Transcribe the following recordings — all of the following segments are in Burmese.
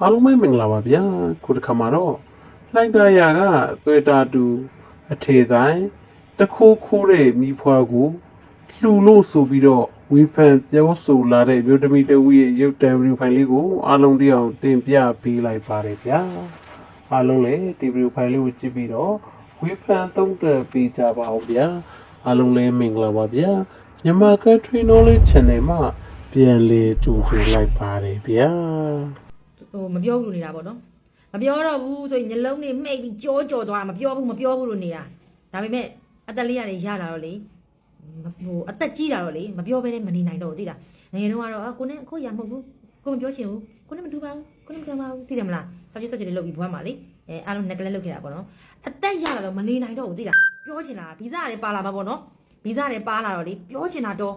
အားလုံးပဲမင်္ဂလာပါဗျာခုတစ်ခါမှာတော့လိုက်တာယာကသွေတာတူအထေဆိုင်တခိုးခိုးတဲ့မိဖွားကိုလှူလို့ဆိုပြီးတော့ဝေဖန်ပြောဆိုလာတဲ့မြို့တမီတဝီရဲ့ရုပ်တံဗီဒီယိုဖိုင်လေးကိုအားလုံးသိအောင်တင်ပြပေးလိုက်ပါတယ်ဗျာအားလုံးလည်းဒီဗီဒီယိုဖိုင်လေးကိုကြည့်ပြီးတော့ဝေဖန်သုံးသပ်ပေးကြပါဦးဗျာအားလုံးလည်းမင်္ဂလာပါဗျာမြန်မာကထွေး knowledge channel မှာပြန်လေကြိုဆိုလိုက်ပါတယ်ဗျာ ဟိုမပြောဘူးလို့နေတာပေါ့နော်မပြောတော့ဘူးဆိုရင်မျက်လုံးတွေမှိတ်ပြီးကြောကြောသွားတာမပြောဘူးမပြောဘူးလို့နေတာဒါပေမဲ့အသက်လေးရတယ်ရလာတော့လေမဟိုအသက်ကြီးလာတော့လေမပြောဘဲနဲ့မနေနိုင်တော့ဘူးသိလားငယ်တုန်းကတော့အာကိုနဲ့ကိုရမဟုတ်ဘူးကိုမပြောချင်ဘူးကိုနဲ့မတူပါဘူးကိုနဲ့မကံပါဘူးသိတယ်မလားစပ်ပြစ်စပ်ပြစ်လေးလုပ်ပြီးဘွားမှာလေအဲအားလုံးငက်ကလေးလုပ်ခဲ့တာပေါ့နော်အသက်ရလာတော့မနေနိုင်တော့ဘူးသိလားပြောချင်တာဗီဇာတွေပါလာမှာပေါ့နော်ဗီဇာတွေပါလာတော့လေပြောချင်တာတော့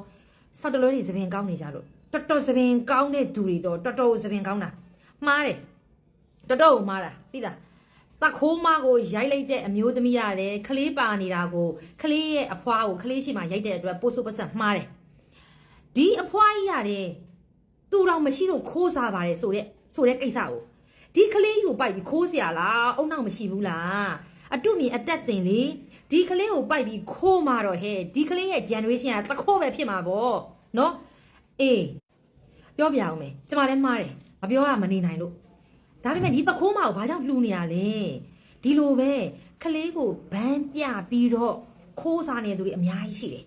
ဆောက်တလွဲတွေသပင်ကောင်းနေကြလို့တော်တော်သပင်ကောင်းတဲ့သူတွေတော့တော်တော်သပင်ကောင်းတာ မှားတယ် တော်တော်မှားတာသိလားတခိုးမကိုရိုက်လိုက်တဲ့အမျိုးသမီးရတယ်ခလေးပါနေတာကိုခလေးရဲ့အဖွားကိုခလေးရှိမှရိုက်တဲ့အတွက်ပို့ဆုပ်ပတ်ဆက်မှားတယ်ဒီအဖွားကြီးရတယ်သူတော်မရှိတော့ခိုးစားပါတယ်ဆိုတဲ့ဆိုတဲ့ကိစ္စကိုဒီခလေးကိုပိုက်ပြီးခိုးเสียလားအုံနောက်မရှိဘူးလားအတုမြင်အသက်တင်လေဒီကလေးကိုပိုက်ပြီးခိုးมาတော့ဟဲ့ဒီကလေးရဲ့ generation ကတခိုးပဲဖြစ်မှာပေါ့နော်အေးပြောပြအောင်မယ်ကျမလည်းမှားတယ် မပြောရမနေနိုင်လို့ဒါပေမဲ့ဒီတခိုးမကိုဘာကြောင့်လှူနေရလဲဒီလိုပဲခလေးကိုဘန်းပြပြီးတော့ခိုးစားနေတဲ့သူတွေအများကြီးရှိတယ်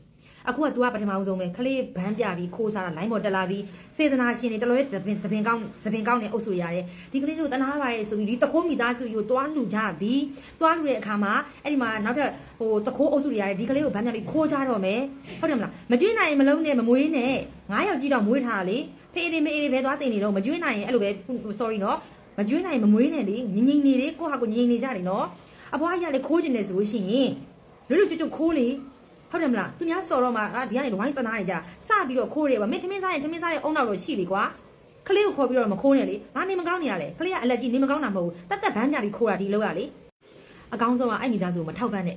အခုက तू ကပထမဆုံးပဲခလေးဘန်းပြပြီးခိုးစားတာလိုင်းပေါ်တက်လာပြီးစေတနာရှင်တွေတလွဲသပင်သပင်ကောင်းသပင်ကောင်းနေအုပ်စုရရတယ်ဒီကလေးတို့တနာပါရဲ့ဆိုပြီးဒီတခိုးမိသားစုကိုတွားလှူကြပြီးတွားလှူတဲ့အခါမှာအဲ့ဒီမှာနောက်ထပ်ဟိုတခိုးအုပ်စုတွေရတယ်ဒီကလေးကိုဘန်းပြပြီးခိုးကြတော့မယ်ဟုတ်တယ်မလားမကျွေးနိုင်ရင်မလုံးနဲ့မမွေးနဲ့ငါးယောက်ကြီးတော့မွေးထားတာလေ ဖေးအေးမေးအေးပဲသွားတင်နေတော့မကျွေးနိုင်ရင်အဲ့လိုပဲ sorry နော်မကျွေးနိုင်မမွေးနဲ့လေငငိမ့်နေလေကိုဟာကိုငငိမ့်နေကြတယ်နော်အဘွားကြီးကလေခိုးကျင်တယ်ဆိုလို့ရှိရင်လွတ်လွတ်ကျွတ်ကျွတ်ခိုးလေဟုတ်တယ်မလားသူများစော်တော့မှအာဒီကနေဝိုင်းတနာနေကြစပြီးတော့ခိုးတယ်ဗာမင်းထမင်းစားရင်ထမင်းစားရင်အုံနောက်တော့ရှိလေကွာခလေးကိုခေါ်ပြီးတော့မခိုးနဲ့လေဘာနေမကောင်းနေရလဲခလေးကအလက်ကြီးနေမကောင်းတာမဟုတ်ဘူးတက်တက်ဘန်းပြပြီးခိုးတာဒီလောက်ရလေအကောင်းဆုံးကအဲ့မိသားစုကိုမထောက်ပံ့နဲ့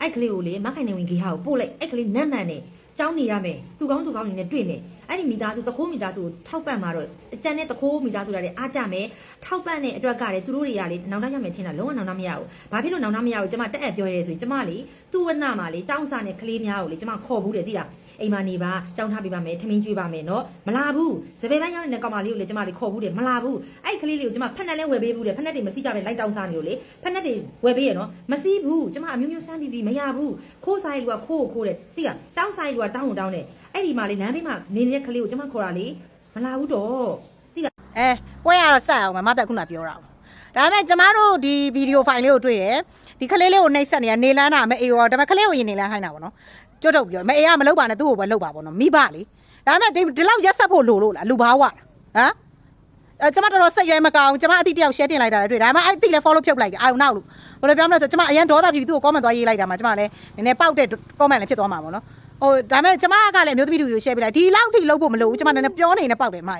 အဲ့ကလေးကိုလေမခိုင်နေဝင်ကြီးဟာကိုပို့လိုက်အဲ့ကလေးနတ်မှန်နဲ့ကြောင်းနေရမယ်သူကောင်းသူကောင်းနေနဲ့တွေ့မယ် အဲ့ဒီမိသားစုတခိုးမိသားစုကိုထောက်ပံ့မှာတော့အကျန်တဲ့တခိုးမိသားစုတွေအားကြမယ်ထောက်ပံ့တဲ့အတွက်ကလည်းသူတို့တွေကလေနောင်တရမယ်ထင်တာလုံးဝနောင်တမရဘူးဘာဖြစ်လို့နောင်တမရဘူးကျမတက်အပ်ပြောရဲဆိုရင်ကျမလေသူ့ဝနမှာလေတောင်းစားနဲ့ကလေးများကိုလေကျမခေါ်ဘူးတယ်သိလားအိမ်မနေပါကြောင်းထားပေးပါမယ်ထမင်းကျွေးပါမယ်နော်မလာဘူးစပယ်ပိုင်းရောက်နေတဲ့ကောင်မလေးကိုလေကျမလေခေါ်ဘူးတယ်မလာဘူးအဲ့ကလေးလေးကိုကျမဖက်နဲ့လဲဝယ်ပေးဘူးတယ်ဖက်နဲ့တွေမစီးကြပဲလိုက်တောင်းစားနေလို့လေဖက်နဲ့တွေဝယ်ပေးရနော်မစီးဘူးကျမအမျိုးမျိုးစမ်းပြီးပြီးမရဘူးခိုးစားရလူကခိုးကိုခိုးတယ်သိလားတောင်းစားရလူကတောင်းကိုတောင်းတယ် အဲ့ဒီမှာလေလမ်းဘေးမှာနေနေတဲ့ကလေးကိုကျမခေါ်တာလေမလာဘူးတော့အဲပွဲရတော့ဆက်အောင်မယ်မသက်ခုနပြောတာ။ဒါပေမဲ့ကျမတို့ဒီဗီဒီယိုဖိုင်လေးကိုတွေ့တယ်။ဒီကလေးလေးကိုနှိပ်ဆက်နေရနေလန်းတာမအေးရောဒါပေမဲ့ကလေးကိုရင်နေလန်းခိုင်းတာပေါ့နော်။ကျွတ်တော့ပြောမအေးကမလုပ်ပါနဲ့သူ့ကိုပဲလုပ်ပါပေါ့နော်မိဘလေ။ဒါပေမဲ့ဒီဒီလောက်ရက်ဆက်ဖို့လိုလို့လားလူဘာဝလား။ဟမ်အဲကျမတော်တော်စိတ်ရဲမကောင်းကျမအတိတယောက် share တင်လိုက်တာလည်းတွေ့ဒါပေမဲ့အဲ့အတိလည်း follow ဖြုတ်လိုက်တယ်အာုံနောက်လို့ဘယ်လိုပြောမလဲဆိုကျမအရင်ဒေါသဖြစ်ပြီးသူ့ကို comment သွားရေးလိုက်တာမှာကျမလည်းနည်းနည်းပေါက်တဲ့ comment လည်းဖြစ်သွားမှာပေါ့နော် ဟိုဒါပေမဲ့ကျမကလည်းမျိုးသမီးတူကို share ပေးလိုက်ဒီလောက်ထိလုပ်ဖို့မလိုဘူးကျမနည်းနည်းပြောနေနေပေါက်တယ်မှာ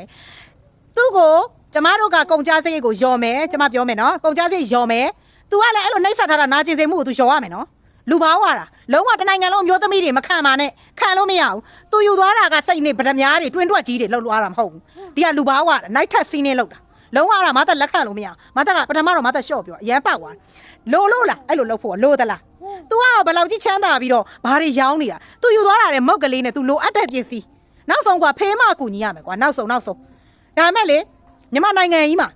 သူ့ကိုကျမတို့ကကုန်ကြစရိတ်ကိုယော်မယ်ကျမပြောမယ်နော်ကုန်ကြစရိတ်ယော်မယ် तू ကလည်းအဲ့လိုနှိပ်စက်ထားတာနာကျင်စိမ်မှုကို तू ယော်ရမယ်နော်လူဘာဝါတာလုံးဝတနိုင်ငံလုံးမျိုးသမီးတွေမခံပါနဲ့ခံလို့မရဘူး तू ယူသွားတာကစိတ်နဲ့ဗဒမားတွေတွင်းတွက်ကြီးတွေလှုပ်လို့ရတာမဟုတ်ဘူးဒီကလူဘာဝါတာနိုင်ထက်စီးနေလှုပ်တာလုံးဝတာမသက်လက်ခံလို့မရမသက်ကပထမတော့မသက်လျှော့ပြောအရန်ပောက်သွားလိုလို့လားအဲ့လိုလှုပ်ဖို့လိုသလား तू ကဘယ်လောက်ကြီးချမ်းသာပြီးတော့ဘာတွေရောင်းနေတာ तू ယူသွားတာလေမုတ်ကလေးနဲ့ तू လိုအပ်တဲ့ပစ္စည်းနောက်ဆုံးကဖေးမကူညီရမယ်ကွာနောက်ဆုံးနောက်ဆုံးဒါမဲ့လေမြန်မာနိုင်ငံကြီးမှာ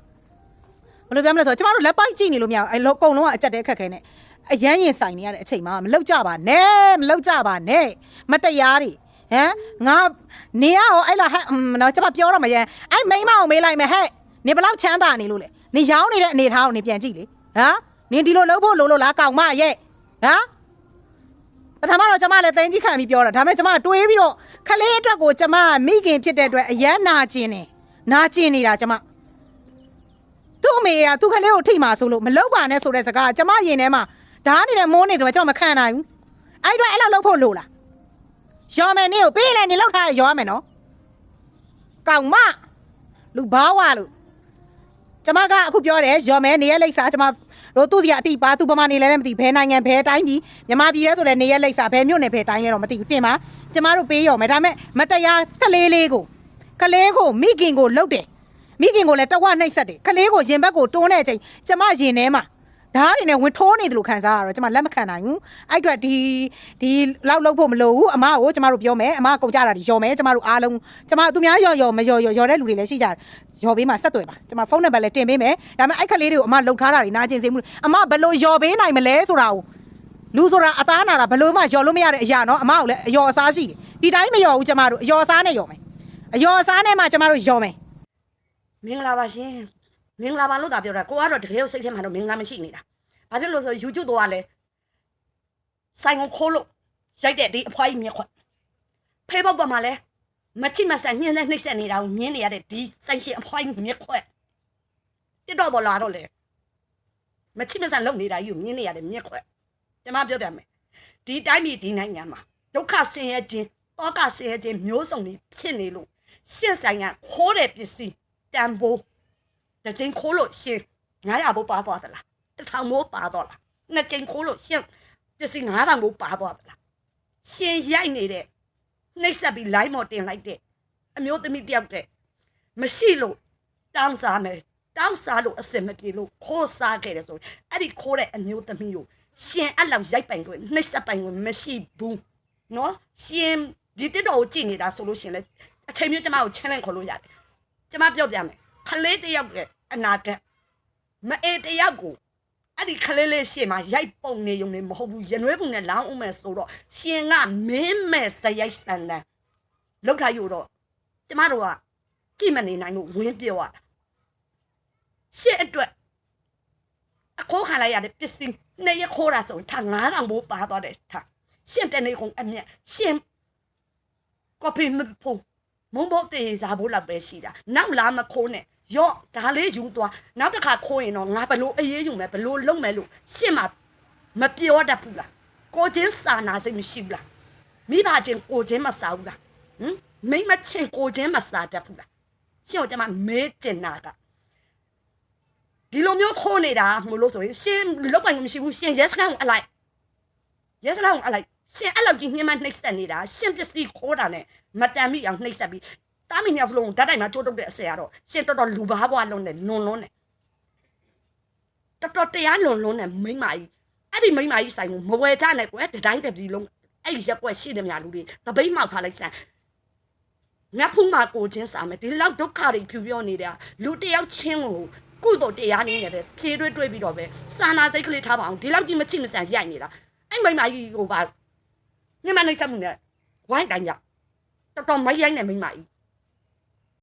ဘယ်လိုပြောမလဲဆိုတော့ကျမတို့လက်ပိုက်ကြည့်နေလို့မရဘူးအဲလုံးအကုန်လုံးကအကြက်တဲခက်ခဲနဲ့အရန်ရင်ဆိုင်နေရတဲ့အချိန်မှာမလောက်ကြပါနဲ့မလောက်ကြပါနဲ့မတရားတွေဟမ်ငါနေရရောအဲ့လားဟဲ့နော်ကျမပြောတော့မရန်အဲ့မိမအောင်မေးလိုက်မယ်ဟဲ့နေဘလောက်ချမ်းသာနေလို့လဲနေရောင်းနေတဲ့အနေထားကိုနေပြန်ကြည့်လေဟမ်နင်ဒီလိုလုပ်ဖို့လိုလို့လားကောင်မရဲ့ ဟမ်ပထမတော့ကျမလည်းတင်းကြီးခံပြီးပြောတာဒါပေမဲ့ကျမတွေးပြီးတော့ခလေးအတွက်ကိုကျမမိခင်ဖြစ်တဲ့အတွက်အရန်နာကျင်နေနာကျင်နေတာကျမသူ့အမေကသူ့ကလေးကိုထိမှာဆိုလို့မလောက်ပါနဲ့ဆိုတဲ့စကားကျမရင်ထဲမှာဓာတ်နေတဲ့မိုးနေတယ်ကျမမခံနိုင်ဘူးအဲ့တော့အဲ့လောက်လောက်ဖို့လို့လားရော်မယ်နေကိုပေးလဲနေလောက်ထားရရော်ရမယ်နော်ကောင်မလူဘာဝလို့ ကျမကအခုပြောတယ်ရော်မယ်နေရလိပ်စာကျမတို့သူ့စီကအတိပါသူ့ပမာနေလဲလည်းမသိဘဲနိုင်ငံဘဲတိုင်းပြည်မြမပြည်လဲဆိုလဲနေရလိပ်စာဘဲမြို့နယ်ဘဲတိုင်းလဲတော့မသိဘူးတင်ပါကျမတို့ပေးရော်မယ်ဒါပေမဲ့မတရားကလေးလေးကိုကလေးကိုမိခင်ကိုလှုပ်တယ်မိခင်ကိုလည်းတဝနှိပ်ဆက်တယ်ခလေးကိုရင်ဘက်ကိုတွန်းတဲ့အချိန်ကျမရင်ထဲမှာ ဓာတ်တွေနဲ့ဝင်ထိုးနေတယ်လို့ခံစားရတော့ကျမလက်မခံနိုင်ဘူးအဲ့အတွက်ဒီဒီလောက်လောက်ဖို့မလိုဘူးအမကိုကျမတို့ပြောမယ်အမကကုန်ကြတာဒီယော်မယ်ကျမတို့အားလုံးကျမသူများယော်ယော်မယော်ယော်ယော်တဲ့လူတွေလည်းရှိကြတယ်ယော်ပေးမှာဆက်သွယ်ပါကျမဖုန်းနံပါတ်လည်းတင်ပေးမယ်ဒါပေမဲ့အဲ့ခလေးတွေကိုအမလှုပ်ထားတာတွေနာကျင်စေမှုအမဘယ်လိုယော်ပေးနိုင်မလဲဆိုတာကိုလူဆိုတာအသားနာတာဘယ်လို့မှယော်လို့မရတဲ့အရာနော်အမကလည်းအယော်အစားရှိတယ်ဒီတိုင်းမယော်ဘူးကျမတို့အယော်အစားနဲ့ယော်မယ်အယော်အစားနဲ့မှကျမတို့ယော်မယ်မင်္ဂလာပါရှင် မင်္ဂလာပါလို့သာပြောတာကိုကတော့တကယ်ကိုစိတ်ထဲမှာတော့မင်္ဂလာမရှိနေတာဘာဖြစ်လို့လဲဆို YouTube တော့ကလည်းဆိုင်ကိုခိုးလို့ရိုက်တဲ့ဒီအဖွားကြီးမြက်ခွက် Facebook ပေါ်မှာလည်းမချိမဆန်ညှင်းနဲ့နှိပ်စက်နေတာကိုမြင်နေရတဲ့ဒီဆိုင်ရှင်အဖွားကြီးမြက်ခွက်တက်တော့ပေါ်လာတော့လေမချိမဆန်လုံနေတာကြီးကိုမြင်နေရတဲ့မြက်ခွက်ကျွန်မပြောပြမယ်ဒီတိုင်းပြည်ဒီနိုင်ငံမှာဒုက္ခဆင်းရဲခြင်းတောကဆင်းရဲခြင်းမျိုးစုံတွေဖြစ်နေလို့ရှင့်ဆိုင်ကခိုးတဲ့ပစ္စည်းတန်ဖိုး တကြိမ်ခိုးလို့ရှင်900ဘိုးပါသွားသလားတစ်ထောင်ဘိုးပါသွားလားနှစ်ကြိမ်ခိုးလို့ရှင်ပစ္စည်း9000ဘိုးပါသွားသလားရှင်ရိုက်နေတဲ့နှိပ်စက်ပြီး line မော်တင်လိုက်တဲ့အမျိုးသမီးတယောက်တဲ့မရှိလို့တောင်းစားမယ်တောင်းစားလို့အစင်မပြေလို့ခိုးစားခဲ့တယ်ဆိုရင်အဲ့ဒီခိုးတဲ့အမျိုးသမီးကိုရှင်အဲ့လောက်ရိုက်ပိုင်ကိုနှိပ်စက်ပိုင်ကိုမရှိဘူးနော်ရှင်ဒီတက်တော်ကိုကြည့်နေတာဆိုလို့ရှင်လေအချိန်မျိုးကျမကို challenge ခေါ်လို့ရတယ်ကျမပြောပြမယ် ခလေးတစ်ယောက်ရဲ့အနာဂတ်မအေးတစ်ယောက်ကိုအဲ့ဒီခလေးလေးရှေ့မှာရိုက်ပုံနေုံနဲ့မဟုတ်ဘူးရနွေးပုံနဲ့လောင်းအောင်မယ်ဆိုတော့ရှင်ကမင်းမဲ့စရိုက်စန်တန်လောက်ထားယူတော့ကျမတို့ကကြည့်မနေနိုင်လို့ဝင်းပြောရတာရှစ်အတွက်အခိုးခံလိုက်ရတဲ့ပစ္စည်းနဲ့ရခိုးတာဆိုရင်ထား9000ဘိုးပါသွားတယ်ထားရှင်တနေကုန်အမြတ်ရှင်ကော်ဖီမဖို့မုံဘုတ်တေးစားဖို့လောက်ပဲရှိတာနောက်လာမခိုးနဲ့ ရော့ဒါလေးယူသွားနောက်တစ်ခါခိုးရင်တော့ငါဘလို့အေးအေးယူမယ်ဘလို့လုံးမယ်လို့ရှင့်မှာမပြောတတ်ဘူးလားကိုချင်းစာနာစိတ်မရှိဘူးလားမိဘချင်းကိုချင်းမစားဘူးလားဟမ်မိမချင်းကိုချင်းမစားတတ်ဘူးလားရှင့်ကိုကျမမဲတင်တာကဒီလိုမျိုးခိုးနေတာမလို့ဆိုရင်ရှင်းလောက်ပိုင်မရှိဘူးရှင်းရက်စကန်ကိုအလိုက်ရက်စကန်ကိုအလိုက်ရှင်းအဲ့လောက်ကြီးညှင်းမနှိမ့်ဆက်နေတာရှင်းပစ္စည်းခိုးတာနဲ့မတန်မိအောင်နှိပ်ဆက်ပြီး တားမိနှစ်ဖလုံးဓာတ်တိုင်မှာကျိုးတုတ်တဲ့အဆရာတော့ရှင်တော်တော်လူဘာဘွားလုံးနဲ့လွန်လွန်းနဲ့တော်တော်တရားလွန်လွန်းနဲ့မိမကြီးအဲ့ဒီမိမကြီးဆိုင်ကိုမဝယ်ကြနဲ့ကွယ်တတိုင်းတစ်ပြည်လုံးအဲ့ဒီရက်ကွက်ရှိတယ်များလူတွေတပိတ်မောက်ထားလိုက်စမ်းငါဖုံးမကိုချင်းစားမယ်ဒီလောက်ဒုက္ခတွေဖြူပြောနေတာလူတယောက်ချင်းကိုကုသိုလ်တရားနည်းနဲ့ပဲဖြေးတွေးတွေးပြီးတော့ပဲစာနာစိတ်ကလေးထားပါအောင်ဒီလောက်ကြီးမချိမဆန်ရိုက်နေတာအဲ့မိမကြီးကိုပါညမနှိပ်ဆက်မှုနဲ့ဝိုင်းတိုင်ကြတော်တော်မရိုက်နဲ့မိမကြီး